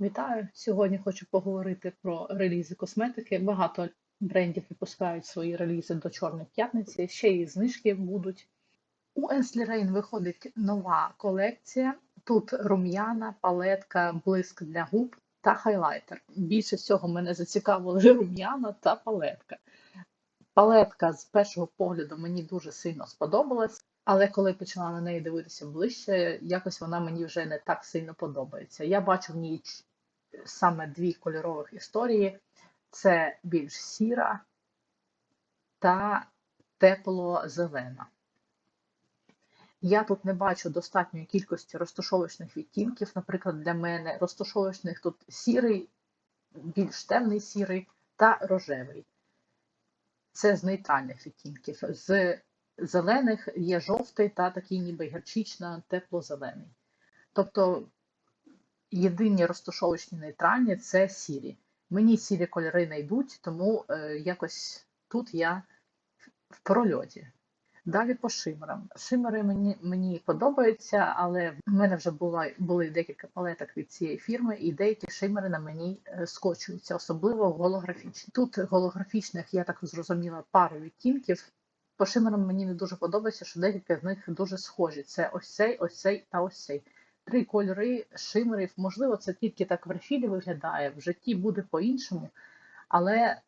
Вітаю! Сьогодні хочу поговорити про релізи косметики. Багато брендів випускають свої релізи до Чорної п'ятниці, ще й знижки будуть. У Ensley Rain виходить нова колекція. Тут рум'яна, палетка, блиск для губ та хайлайтер. Більше всього мене зацікавили рум'яна та палетка. Палетка з першого погляду мені дуже сильно сподобалась, але коли почала на неї дивитися ближче, якось вона мені вже не так сильно подобається. Я бачу в ній саме дві кольорових історії: це більш сіра та тепло-зелена. Я тут не бачу достатньої кількості розташовочних відтінків. Наприклад, для мене розташовочних тут сірий, більш темний сірий та рожевий. Це з нейтральних відтінків. З зелених є жовтий та такий ніби гірчично тепло-зелений. Тобто єдині розташовочні нейтральні це сірі. Мені сірі кольори не йдуть, тому е, якось тут я в прольоті. Далі по шимерам. Шимери мені, мені подобаються, але в мене вже була, були декілька палеток від цієї фірми, і деякі шимери на мені е, скочуються, особливо голографічні. Тут голографічних, я так зрозуміла, пару відтінків. По шимерам мені не дуже подобається, що декілька з них дуже схожі. Це ось цей, ось цей та ось цей. Три кольори шимерів. Можливо, це тільки так в рефілі виглядає, в житті буде по-іншому, але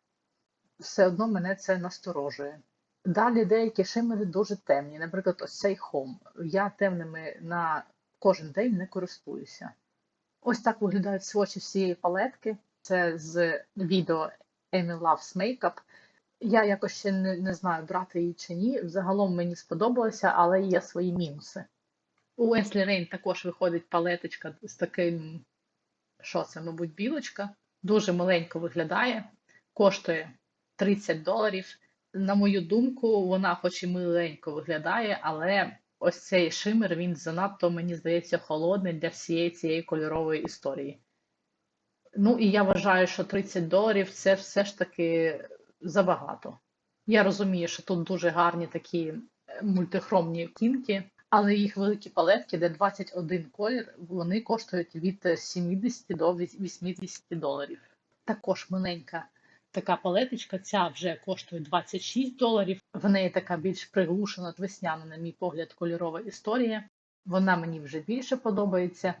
все одно мене це насторожує. Далі деякі шимери дуже темні. Наприклад, ось цей Home. Я темними на кожен день не користуюся. Ось так виглядають свочі всієї палетки. Це з відео Amy Loves Makeup. Я якось ще не, не знаю, брати її чи ні. Взагалом мені сподобалося, але є свої мінуси. У Ensley Rain також виходить палеточка з таким, що це, мабуть, білочка. Дуже маленько виглядає, коштує 30 доларів. На мою думку, вона хоч і миленько виглядає, але ось цей шимер, він занадто, мені здається, холодний для всієї цієї кольорової історії. Ну і я вважаю, що 30 доларів це все ж таки забагато. Я розумію, що тут дуже гарні такі мультихромні кінки, але їх великі палетки, де 21 колір, вони коштують від 70 до 80 доларів. Також маленька така палеточка, ця вже коштує 26 доларів. В неї така більш приглушена, весняна, на мій погляд, кольорова історія. Вона мені вже більше подобається,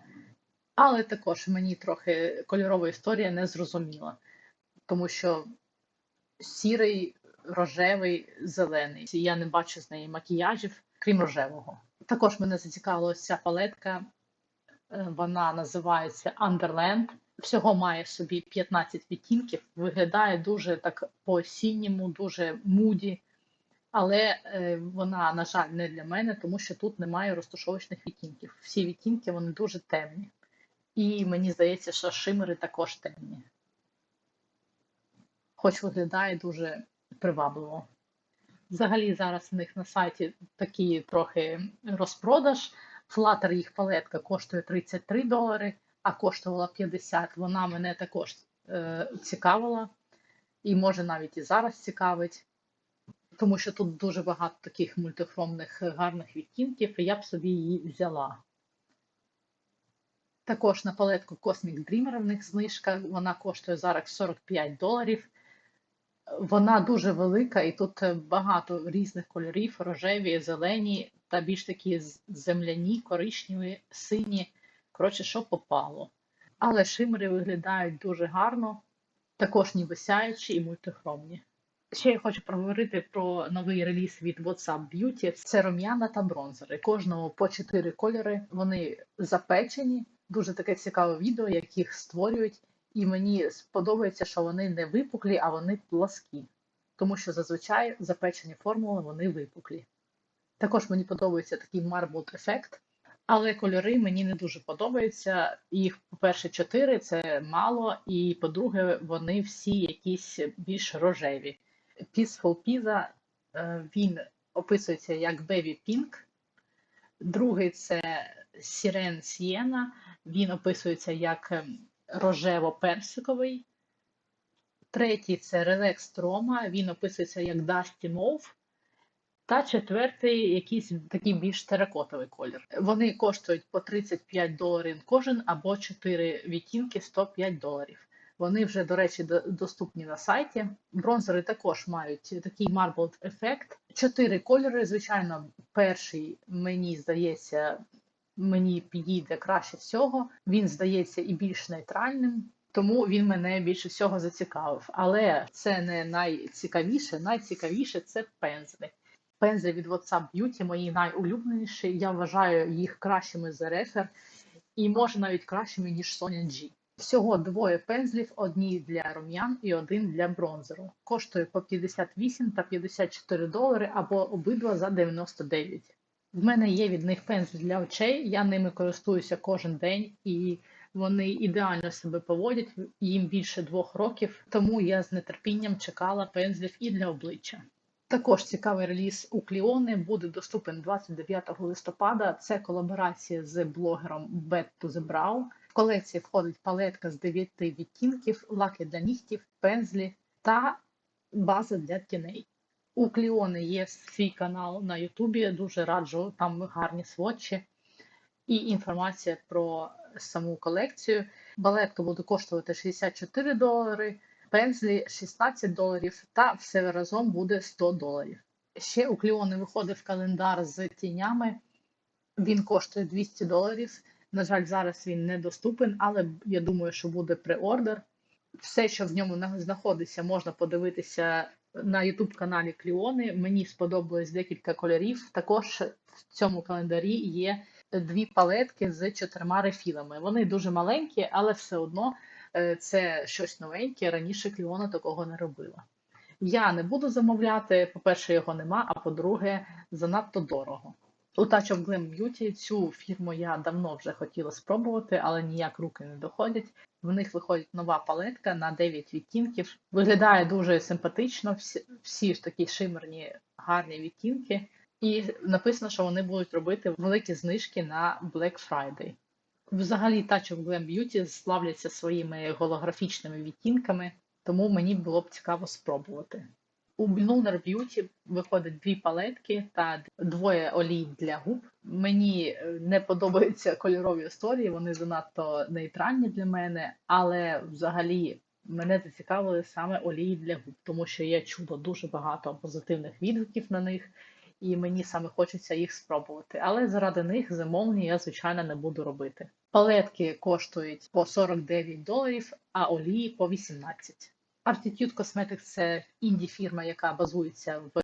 але також мені трохи кольорова історія не зрозуміла, тому що сірий, рожевий, зелений. Я не бачу з неї макіяжів, крім рожевого. Також мене зацікавила ця палетка. Е, Вона називається Underland. Всього має собі 15 відтінків. Виглядає дуже так по-осінньому, дуже муді. Але е, вона, на жаль, не для мене, тому що тут немає розташовочних відтінків. Всі відтінки вони дуже темні. І мені здається, що шимери також темні. Хоч виглядає дуже привабливо. Взагалі зараз в них на сайті такий трохи розпродаж. Flutter їх палетка коштує 33 долари, а коштувала 50. Вона мене також е, цікавила і може навіть і зараз цікавить, тому що тут дуже багато таких мультихромних гарних відтінків, і я б собі її взяла. Також на палетку Cosmic Dreamer в них знижка, вона коштує зараз 45 доларів. Вона дуже велика, і тут багато різних кольорів: рожеві, зелені та більш такі земляні, коричневі, сині. Коротше, що попало. Але шимери виглядають дуже гарно, також ніби сяючі і мультихромні. Ще я хочу проговорити про новий реліз від WhatsApp Beauty. Це рум'яна та бронзери. Кожного по 4 кольори. Вони запечені. Дуже таке цікаве відео, як їх створюють. І мені сподобається, що вони не випуклі, а вони пласкі. Тому що зазвичай запечені формули вони випуклі. Також мені подобається такий marbled ефект, але кольори мені не дуже подобаються. Їх, по-перше, 4 це мало, і по-друге, вони всі якісь більш рожеві. Peaceful Pizza, е, він описується як Baby Pink. Другий це Siren Sienna, він описується як ем, рожево-персиковий. Третій це Relax Roma, він описується як Dusty Mauve. Та четвертий якийсь такий більш теракотовий колір. Вони коштують по 35 доларів кожен або 4 відтінки 105 доларів. Вони вже, до речі, доступні на сайті. Бронзери також мають такий marbled ефект. Чотири кольори. Звичайно, перший мені здається, мені підійде краще всього. Він здається і більш нейтральним. Тому він мене більше всього зацікавив. Але це не найцікавіше. Найцікавіше це пензлі. Пензлі від WhatsApp Beauty мої найулюбленіші. Я вважаю їх кращими за рефер і може навіть кращими, ніж Sonia G. Всього двоє пензлів, одні для рум'ян і один для бронзеру. Коштує по 58 та 54 долари або обидва за 99. В мене є від них пензлі для очей, я ними користуюся кожен день і вони ідеально себе поводять, їм більше двох років, тому я з нетерпінням чекала пензлів і для обличчя. Також цікавий реліз у Кліони буде доступен 29 листопада. Це колаборація з блогером Bad to the Brow. В колекції входить палетка з 9 відтінків, лаки для нігтів, пензлі та база для тіней. У Кліони є свій канал на Ютубі, дуже раджу, там гарні сводчі і інформація про саму колекцію. Балетка буде коштувати 64 долари, пензлі 16 доларів, та все разом буде 100 доларів. Ще у Кліони виходив календар з тінями. Він коштує 200 доларів. На жаль, зараз він недоступен, але я думаю, що буде преордер. Все, що в ньому знаходиться, можна подивитися на YouTube каналі Кліони. Мені сподобалось декілька кольорів. Також в цьому календарі є дві палетки з чотирма рефілами. Вони дуже маленькі, але все одно е, це щось новеньке. Раніше Кліона такого не робила. Я не буду замовляти. По-перше, його нема, а по-друге, занадто дорого. У Touch of Glam Beauty цю фірму я давно вже хотіла спробувати, але ніяк руки не доходять. В них виходить нова палетка на 9 відтінків. Виглядає дуже симпатично, всі, всі ж такі шимерні, гарні відтінки. І написано, що вони будуть робити великі знижки на Black Friday. Взагалі, Touch of Glam Beauty славляться своїми голографічними відтінками, тому мені було б цікаво спробувати. У Lunar Beauty виходить дві палетки та двоє олій для губ. Мені е, не подобаються кольорові історії, вони занадто нейтральні для мене, але взагалі мене зацікавили саме олії для губ, тому що я чула дуже багато позитивних відгуків на них, і мені саме хочеться їх спробувати. Але заради них замовлення я, звичайно, не буду робити. Палетки коштують по 49 доларів, а олії по 18. Artitude Cosmetics – це інді-фірма, яка базується в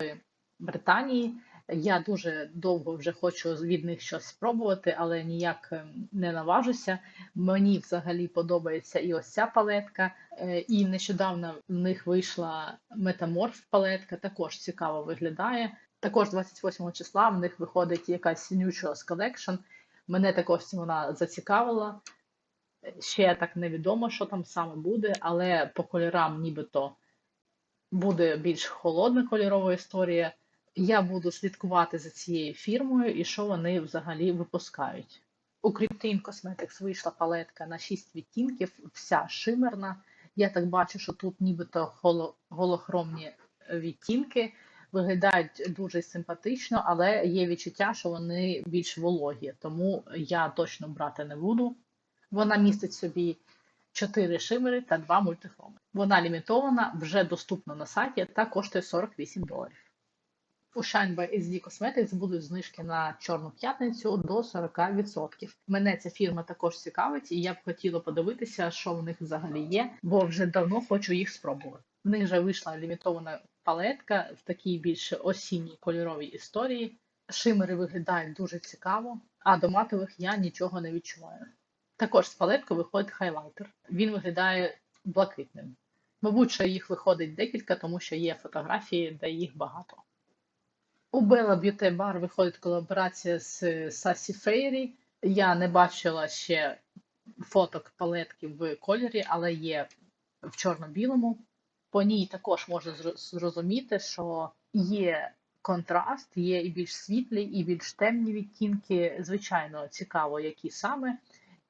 Британії. Я дуже довго вже хочу від них щось спробувати, але ніяк ем, не наважуся. Мені взагалі подобається і ось ця палетка. Е, І нещодавно в них вийшла метаморф палетка, також цікаво виглядає. Також 28 числа в них виходить якась Neutrals Collection. Мене також вона зацікавила. Ще так невідомо, що там саме буде, але по кольорам нібито буде більш холодна кольорова історія. Я буду слідкувати за цією фірмою і що вони взагалі випускають. У Cryptine Cosmetics вийшла палетка на 6 відтінків, вся шимерна. Я так бачу, що тут нібито гологромні відтінки. Виглядають дуже симпатично, але є відчуття, що вони більш вологі, тому я точно брати не буду. Вона містить собі 4 шимери та 2 мультихроми. Вона лімітована, вже доступна на сайті та коштує 48 доларів. У Shine by SD Cosmetics будуть знижки на Чорну п'ятницю до 40%. Мене ця фірма також цікавить, і я б хотіла подивитися, що в них взагалі є, бо вже давно хочу їх спробувати. В них вже вийшла лімітована палетка в такій більш осінній кольоровій історії. Шимери виглядають дуже цікаво, а до матових я нічого не відчуваю. Також з палеткою виходить хайлайтер. Він виглядає блакитним. Мабуть, що їх виходить декілька, тому що є фотографії, де їх багато. У Bella Beauty Bar виходить колаборація з Sassy Fairy. Я не бачила ще фоток палетки в кольорі, але є в чорно-білому. По ній також можна зрозуміти, що є контраст, є і більш світлі, і більш темні відтінки. Звичайно, цікаво, які саме.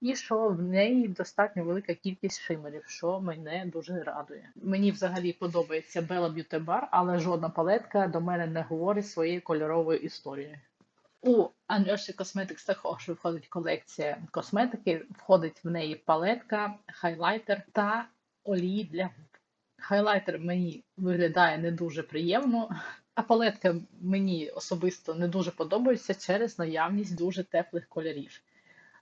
І що в неї достатньо велика кількість шимерів, що мене дуже радує. Мені взагалі подобається Bella Beauty Bar, але жодна палетка до мене не говорить своєю кольоровою історією. У Anniversary Cosmetics також виходить колекція косметики, входить в неї палетка, хайлайтер та олії для губ. Хайлайтер мені виглядає не дуже приємно, а палетка мені особисто не дуже подобається через наявність дуже теплих кольорів.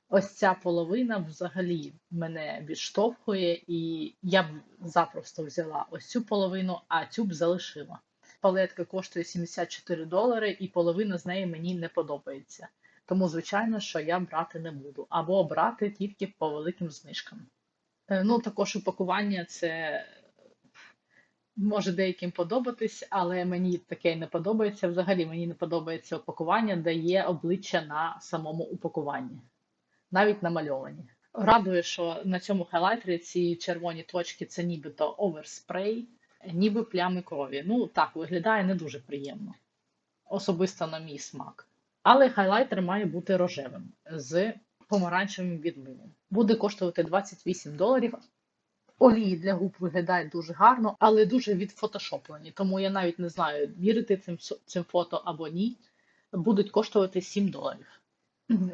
Ось ця половина взагалі мене відштовхує, і я б запросто взяла ось цю половину, а цю б залишила. Палетка коштує 74 долари, і половина з неї мені не подобається. Тому, звичайно, що я брати не буду, або брати тільки по великим знижкам. Е, Ну, також упакування це може деяким подобатись, але мені таке не подобається. Взагалі мені не подобається упакування, де є обличчя на самому упакуванні, навіть намальовані. Радує, що на цьому хайлайтері ці червоні точки це нібито оверспрей, ніби плями крові. Ну так, виглядає не дуже приємно, особисто на мій смак. Але хайлайтер має бути рожевим з помаранчевим відливом. Буде коштувати 28 доларів. Олії для губ виглядають дуже гарно, але дуже відфотошоплені. Тому я навіть не знаю, вірити цим, цим фото або ні. Будуть коштувати 7 доларів.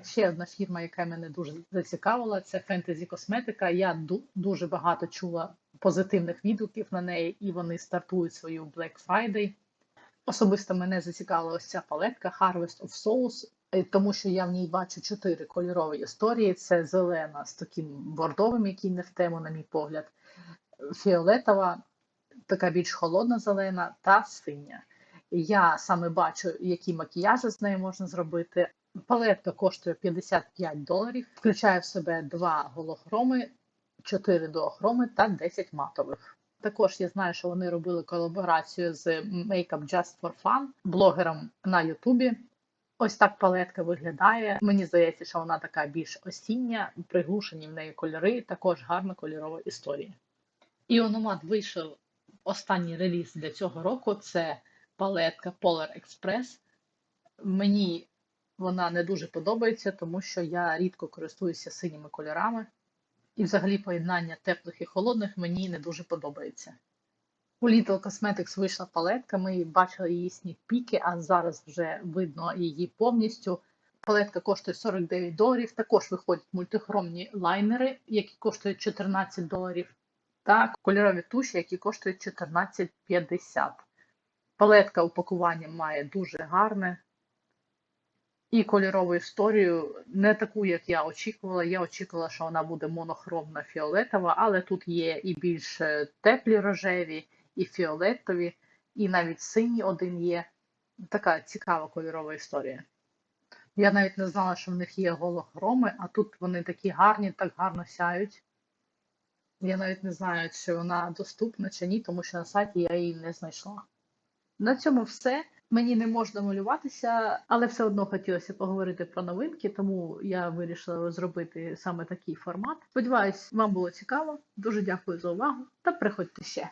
Ще одна фірма, яка мене дуже зацікавила, це Fantasy Косметика. Я дуже багато чула позитивних відгуків на неї, і вони стартують свою Black Friday. Особисто мене зацікавила ось ця палетка Harvest of Souls, е, тому що я в ній бачу чотири кольорові історії: це зелена з таким бордовим, який не в тему, на мій погляд, фіолетова, така більш холодна зелена та синя. Я саме бачу, які макіяжі з нею можна зробити. Палетка коштує 55 доларів, включає в себе два гологроми, 4 дуохроми та 10 матових. Також я знаю, що вони робили колаборацію з Makeup Just for Fun, блогером на Ютубі. Ось так палетка виглядає. Мені здається, що вона така більш осіння, приглушені в неї кольори, також гарна кольорова історія. І Ономат вийшов останній реліз для цього року. Це палетка Polar Express. Мені вона не дуже подобається, тому що я рідко користуюся синіми кольорами. І взагалі поєднання теплих і холодних мені не дуже подобається. У Little Cosmetics вийшла палетка, ми бачили її снік-піки, а зараз вже видно її повністю. Палетка коштує 49 доларів. Також виходять мультихромні лайнери, які коштують 14 доларів, та кольорові туші, які коштують 14,50. Палетка упакування має дуже гарне і кольорову історію, не таку, як я очікувала. Я очікувала, що вона буде монохромна фіолетова, але тут є і більш е, теплі рожеві, і фіолетові, і навіть синій один є. Така цікава кольорова історія. Я навіть не знала, що в них є гологроми, а тут вони такі гарні, так гарно сяють. Я навіть не знаю, чи вона доступна чи ні, тому що на сайті я її не знайшла. На цьому все. Мені не можна малюватися, але все одно хотілося поговорити про новинки, тому я вирішила зробити саме такий формат. Сподіваюсь, вам було цікаво. Дуже дякую за увагу та приходьте ще.